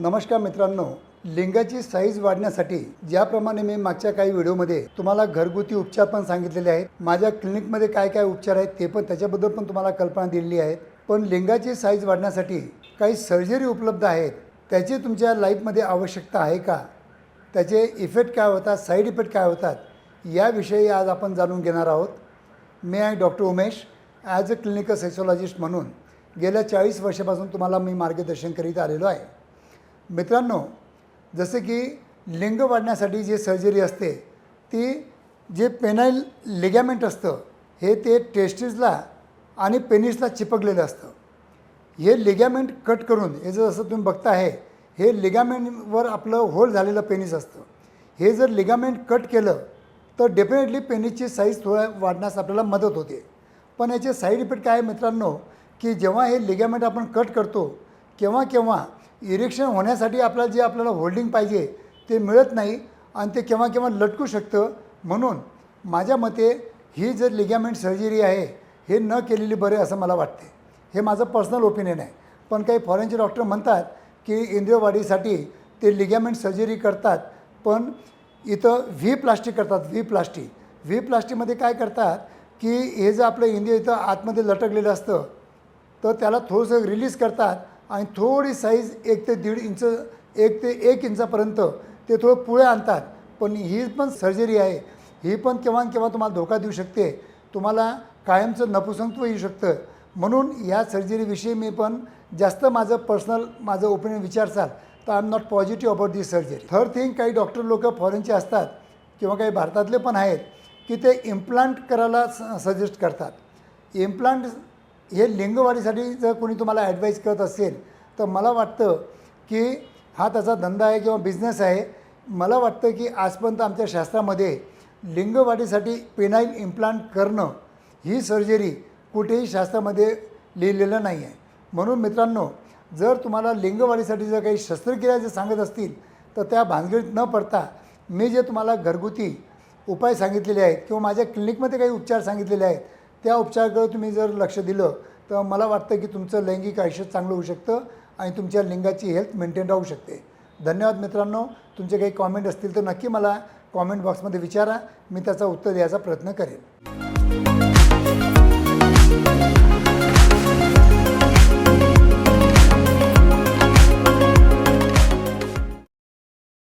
नमस्कार मित्रांनो लिंगाची साईज वाढण्यासाठी ज्याप्रमाणे मी मागच्या काही व्हिडिओमध्ये तुम्हाला घरगुती उपचार पण सांगितलेले आहेत माझ्या क्लिनिकमध्ये काय काय उपचार आहेत ते पण त्याच्याबद्दल पण तुम्हाला कल्पना दिलेली आहे. पण लिंगाची साईज वाढण्यासाठी काही सर्जरी उपलब्ध आहेत त्याची तुमच्या लाईफमध्ये आवश्यकता आहे का? त्याचे इफेक्ट काय होतात साईड इफेक्ट काय होतात याविषयी आज आपण जाणून घेणार आहोत. मी आहे doctor Umesh as a clinical sexologist म्हणून गेल्या चाळीस वर्षापासून तुम्हाला मी मार्गदर्शन करीत आलेलो आहे. मित्रांनो जसे की लिंग वाढण्यासाठी जी सर्जरी असते ती जे पेनाईल लिगॅमेंट असतं हे ते टेस्टिसला आणि पेनिसला चिपकलेलं असतं. हे लिगॅमेंट कट करून हे जर असं तुम्ही बघता आहे हे लिगामेंटवर आपलं होल झालेलं पेनिस असतं. हे जर लिगामेंट कट केलं तर डेफिनेटली पेनिसची साईज थोड्या वाढण्यास आपल्याला मदत होते. पण याचे साईड इफेक्ट काय आहे मित्रांनो की जेव्हा हे लिगामेंट आपण कट करतो केव्हा केव्हा इरेक्शन होण्यासाठी आपल्याला जे आपल्याला होल्डिंग पाहिजे ते मिळत नाही आणि ते केव्हा केव्हा लटकू शकतं. म्हणून माझ्या मते ही जर लिगॅमेंट सर्जरी आहे हे न केलेली बरे असं मला वाटते. हे माझं पर्सनल ओपिनियन आहे. पण काही फॉरेनचे डॉक्टर म्हणतात की इंद्रियवाढीसाठी ते लिगॅमेंट सर्जरी करतात पण इथं व्ही प्लास्टिक करतात व्ही प्लास्टिक व्ही प्लास्टिकमध्ये काय करतात की हे जर आपलं इंद्रिय इथं आतमध्ये लटकलेलं असतं तर त्याला थोडंसं रिलीज करतात आणि थोडी साईज एक ते दीड इंच एक ते एक इंचापर्यंत ते थोडं पुढे आणतात. पण ही पण सर्जरी आहे. ही पण केव्हा केव्हा तुम्हाला धोका देऊ शकते. तुम्हाला कायमचं नपुसंत्व येऊ शकतं. म्हणून या सर्जरीविषयी मी पण जास्त माझं पर्सनल माझं ओपिनियन विचारसाल तर I am not positive about this surgery third thing काही डॉक्टर लोक फॉरेनचे असतात किंवा काही भारतातले पण आहेत की ते इम्प्लांट करायला स सजेस्ट करतात. इम्प्लांट हे लिंगवाढीसाठी जर कोणी तुम्हाला ॲडवाईस करत असेल तर मला वाटतं की हा त्याचा धंदा आहे किंवा बिझनेस आहे. मला वाटतं की आजपर्यंत आमच्या शास्त्रामध्ये लिंगवाढीसाठी पेनाईल इम्प्लांट करणं ही सर्जरी कुठेही शास्त्रामध्ये लिहिलेलं नाही आहे. म्हणून मित्रांनो जर तुम्हाला लिंगवाढीसाठी जर काही शस्त्रक्रिया जर सांगत असतील तर त्या भानगडीत न पडता मी जे तुम्हाला घरगुती उपाय सांगितलेले आहेत किंवा माझ्या क्लिनिकमध्ये काही उपचार सांगितलेले आहेत त्या उपचाराकडे तुम्ही जर लक्ष दिलं तर मला वाटतं की तुमचं लैंगिक आयुष्य चांगलं होऊ शकतं आणि तुमच्या लिंगाची हेल्थ मेंटेन राहू शकते. धन्यवाद मित्रांनो. तुमचे काही कॉमेंट असतील तर नक्की मला कॉमेंट बॉक्समध्ये विचारा. मी त्याचा उत्तर द्यायचा प्रयत्न करेन.